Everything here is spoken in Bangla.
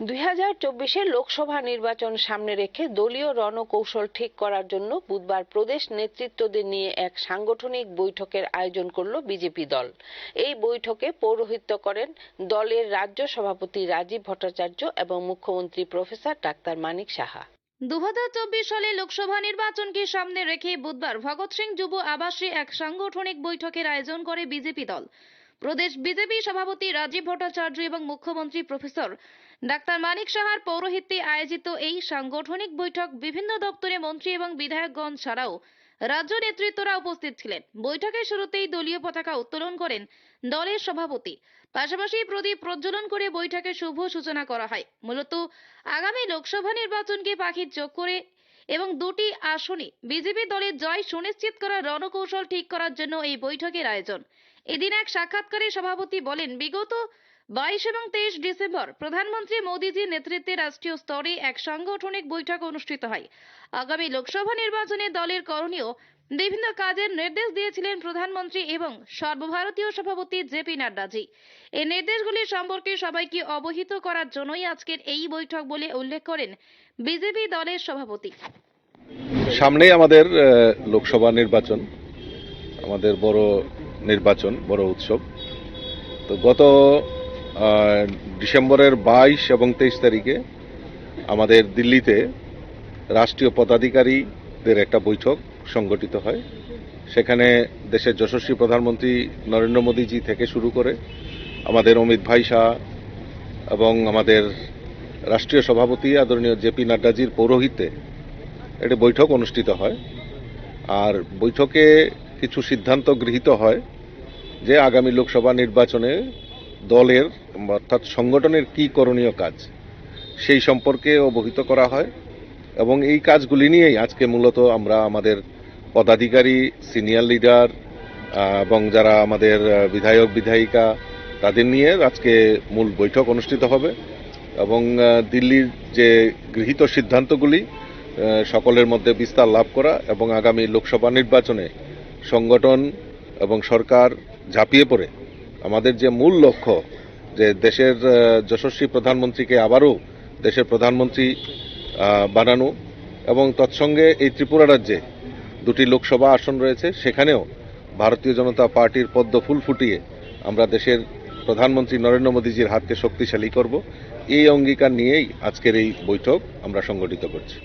দুই হাজার চব্বিশের লোকসভা নির্বাচন সামনে রেখে দলীয় রণকৌশল ঠিক করার জন্য বুধবার প্রদেশ নেতৃত্বদের নিয়ে এক সাংগঠনিক বৈঠকের আয়োজন করল বিজেপি দল। এই বৈঠকে পৌরোহিত্য করেন দলের রাজ্য সভাপতি রাজীব ভট্টাচার্য এবং মুখ্যমন্ত্রী প্রফেসর ডাক্তার মানিক সাহা। দু হাজার চব্বিশ সালে লোকসভা নির্বাচনকে সামনে রেখে বুধবার ভগৎ সিং যুব আবাসে এক সাংগঠনিক বৈঠকের আয়োজন করে বিজেপি দল। প্রদেশ বিজেপি সভাপতি রাজীব ভট্টাচার্য এবং মুখ্যমন্ত্রী প্রফেসর ডাক্তার মানিক সাহার পৌরোহিত্যে আয়োজিত এই সাংগঠনিক বৈঠক বিভিন্ন দপ্তরে মন্ত্রী এবং বিধায়কগণ ছাড়াও রাজ্য নেতৃত্বরা উপস্থিত ছিলেন। বৈঠকের শুরুতেই দলীয় পতাকা উত্তোলন করেন দলের সভাপতি। পাশাপাশি প্রদীপ প্রজ্বলন করে বৈঠকের শুভ সূচনা করা হয়। মূলত আগামী লোকসভা নির্বাচনকে পাখির চোখ করে এবং দুটি আসনে বিজেপি দলের জয় সুনিশ্চিত করার রণকৌশল ঠিক করার জন্য এই বৈঠকের আয়োজন। এদিন এক সাক্ষাৎকারে সভাপতি বলেন, বিগত বাইশ এবং তেইশ ডিসেম্বর প্রধানমন্ত্রী মোদীজির নেতৃত্বে রাষ্ট্রীয় স্তরে এক সাংগঠনিক বৈঠক অনুষ্ঠিত হয়। আগামী লোকসভা নির্বাচনে দলের করণীয় বিভিন্ন কাজের নির্দেশ দিয়েছিলেন প্রধানমন্ত্রী এবং সর্বভারতীয় সভাপতি জেপি নাড্ডাজি। এই নির্দেশগুলি সম্পর্কে সবাইকে অবহিত করার জন্যই আজকের এই বৈঠক বলে উল্লেখ করেন বিজেপি দলের সভাপতি। সামনেই আমাদের লোকসভা নির্বাচন, আমাদের বড় নির্বাচন, বড় উৎসব। তো গত ডিসেম্বরের বাইশ এবং তেইশ তারিখে আমাদের দিল্লিতে রাষ্ট্রীয় পদাধিকারীদের একটা বৈঠক সংগঠিত হয়। সেখানে দেশের যশস্বী প্রধানমন্ত্রী নরেন্দ্র মোদীজি থেকে শুরু করে আমাদের অমিত ভাই শাহ এবং আমাদের রাষ্ট্রীয় সভাপতি আদরণীয় জেপি নাড্ডাজির পৌরোহিত্যে একটি বৈঠক অনুষ্ঠিত হয়। আর বৈঠকে কিছু সিদ্ধান্ত গৃহীত হয় যে আগামী লোকসভা নির্বাচনে দলের অর্থাৎ সংগঠনের কি করণীয় কাজ, সেই সম্পর্কে অবহিত করা হয় এবং এই কাজগুলি নিয়েই আজকে মূলত আমরা আমাদের পদাধিকারী, সিনিয়র লিডার এবং যারা আমাদের বিধায়ক, বিধায়িকা, তাদের নিয়ে আজকে মূল বৈঠক অনুষ্ঠিত হবে এবং দিল্লির যে গৃহীত সিদ্ধান্তগুলি সকলের মধ্যে বিস্তার লাভ করা এবং আগামী লোকসভা নির্বাচনে সংগঠন এবং সরকার ঝাঁপিয়ে পড়ে আমাদের যে মূল লক্ষ্য যে দেশের যশস্বী প্রধানমন্ত্রীকে আবারও দেশের প্রধানমন্ত্রী বানানো এবং তৎসঙ্গে এই ত্রিপুরা রাজ্যে দুটি লোকসভা আসন রয়েছে। সেখানেও ভারতীয় জনতা পার্টির পদ্ম ফুল ফুটিয়ে আমরা দেশের প্রধানমন্ত্রী নরেন্দ্র মোদীজির হাতকে শক্তিশালী করব। এই অঙ্গীকার নিয়েই আজকের এই বৈঠক আমরা সংগঠিত করছি।